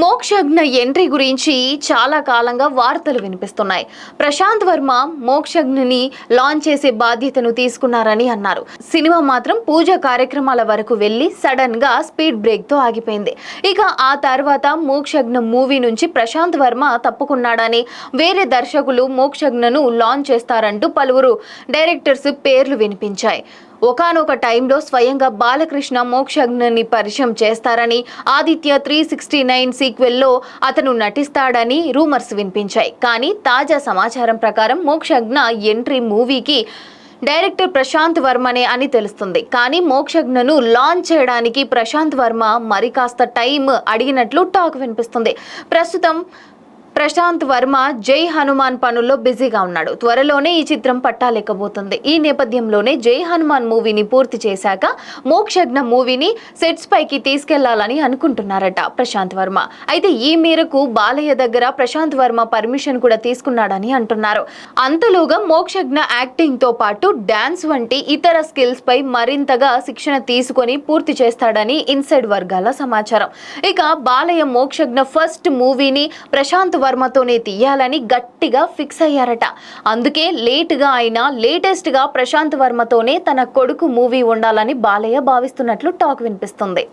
Mokshagna entry గురించి చాలా కాలంగా వార్తలు వినిపిస్తున్నాయి. ప్రశాంత్ వర్మ మోక్షజ్ఞని లాంచ్ చేసే బాధ్యతను తీసుకున్నారని అన్నారు. సినిమా మాత్రం పూజ కార్యక్రమాల వరకు వెళ్ళి సడన్గా స్పీడ్ బ్రేక్తో ఆగిపోయింది. ఇక ఆ తర్వాత మోక్షజ్ఞ మూవీ నుంచి ప్రశాంత్ వర్మ తప్పుకున్నాడని వేరే దర్శకులు మోక్షజ్ఞను లాంచ్ చేస్తారంటూ పలువురు డైరెక్టర్స్ పేర్లు వినిపించాయి. ఒకానొక టైంలో స్వయంగా బాలకృష్ణ మోక్షజ్ఞని పరిచయం చేస్తారని ఆదిత్య త్రీ సిక్స్టీ నైన్ సీక్వెల్లో అతను నటిస్తాడని రూమర్స్ వినిపించాయి. కానీ తాజా సమాచారం ప్రకారం మోక్షజ్ఞ ఎంట్రీ మూవీకి డైరెక్టర్ ప్రశాంత్ వర్మనే అని తెలుస్తుంది. కానీ మోక్షజ్ఞను లాంచ్ చేయడానికి ప్రశాంత్ వర్మ మరి కాస్త టైం అడిగినట్లు టాక్ వినిపిస్తుంది. ప్రస్తుతం ప్రశాంత్ వర్మ జై హనుమాన్ పనుల్లో బిజీగా ఉన్నాడు. త్వరలోనే ఈ చిత్రం పట్టాలేకపోతుంది. ఈ నేపథ్యంలోనే జై హనుమాన్ మూవీని పూర్తి చేశాక మోక్షజ్ఞ మూవీని సెట్స్ పైకి తీసుకెళ్ళాలని అనుకుంటున్నారట ప్రశాంత్ వర్మ. అయితే ఈ మేరకు బాలయ్య దగ్గర ప్రశాంత్ వర్మ పర్మిషన్ కూడా తీసుకున్నాడని అంటున్నారు. అంతలోగా మోక్షజ్ఞ యాక్టింగ్తో పాటు డాన్స్ వంటి ఇతర స్కిల్స్ పై మరింతగా శిక్షణ తీసుకొని పూర్తి చేస్తాడని ఇన్సైడ్ వర్గాల సమాచారం. ఇక బాలయ్య మోక్షజ్ఞ ఫస్ట్ మూవీని ప్రశాంత్ వర్మతోనే తీయాలని గట్టిగా ఫిక్స్ అయ్యారట. అందుకే లేట్గా అయినా లేటెస్ట్గా ప్రశాంత్ వర్మతోనే తన కొడుకు మూవీ ఉండాలని బాలయ్య భావిస్తున్నట్లు టాక్ వినిపిస్తుంది.